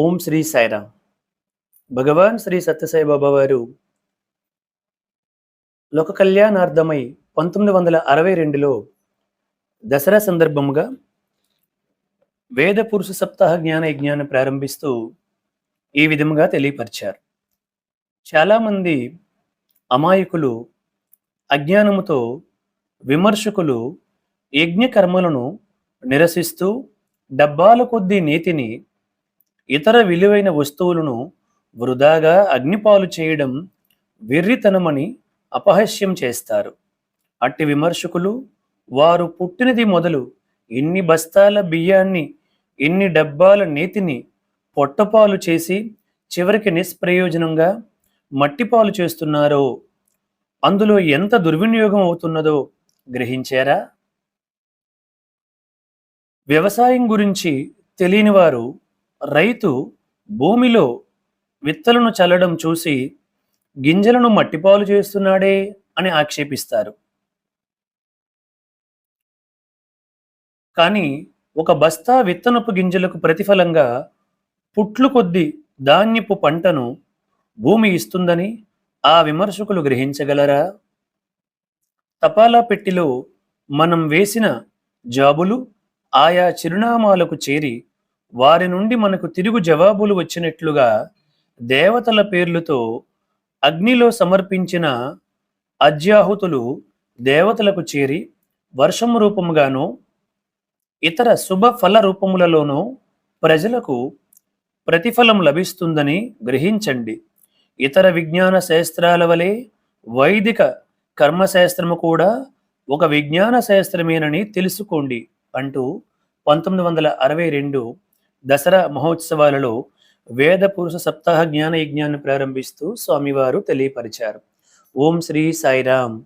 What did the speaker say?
ఓం శ్రీ సాయిరామ్. భగవాన్ శ్రీ సత్యసాయి బాబా వారు లోక కళ్యాణార్థమై పంతొమ్మిది వందల అరవై రెండులో దసరా సందర్భముగా వేద పురుష సప్తాహ జ్ఞాన యజ్ఞాన్ని ప్రారంభిస్తూ ఈ విధముగా తెలియపరిచారు. చాలామంది అమాయకులు అజ్ఞానముతో విమర్శకులు యజ్ఞ కర్మలను నిరసిస్తూ డబ్బాల కొద్దీ నీతిని ఇతర విలువైన వస్తువులను వృధాగా అగ్నిపాలు చేయడం వెర్రితనమని అపహస్యం చేస్తారు. అట్టి విమర్శకులు వారు పుట్టినది మొదలు ఎన్ని బస్తాల బియ్యాన్ని ఎన్ని డబ్బాల నేతిని పొట్టపాలు చేసి చివరికి నిష్ప్రయోజనంగా మట్టిపాలు చేస్తున్నారో అందులో ఎంత దుర్వినియోగం అవుతున్నదో గ్రహించారా? వ్యవసాయం గురించి తెలియని వారు రైతు భూమిలో విత్తలను చల్లడం చూసి గింజలను మట్టిపాలు చేస్తున్నాడే అని ఆక్షేపిస్తారు. కానీ ఒక బస్తా విత్తనపు గింజలకు ప్రతిఫలంగా పుట్లు కొద్ది ధాన్యపు పంటను భూమి ఇస్తుందని ఆ విమర్శకులు గ్రహించగలరా? తపాలా పెట్టిలో మనం వేసిన జాబులు ఆయా చిరునామాలకు చేరి వారి నుండి మనకు తిరుగు జవాబులు వచ్చినట్లుగా దేవతల పేర్లతో అగ్నిలో సమర్పించిన అజ్యాహుతులు దేవతలకు చేరి వర్షం రూపముగానో ఇతర శుభ ఫల రూపములలోనో ప్రజలకు ప్రతిఫలం లభిస్తుందని గ్రహించండి. ఇతర విజ్ఞాన శాస్త్రాల వలె వైదిక కర్మశాస్త్రము కూడా ఒక విజ్ఞాన శాస్త్రమేనని తెలుసుకోండి అంటూ పంతొమ్మిది వందల అరవై రెండు దసరా మహోత్సవాలలో వేద పురుష సప్తాహ జ్ఞాన యజ్ఞాన్ని ప్రారంభిస్తూ స్వామివారు తెలియపరిచారు. ఓం శ్రీ సాయిరామ్.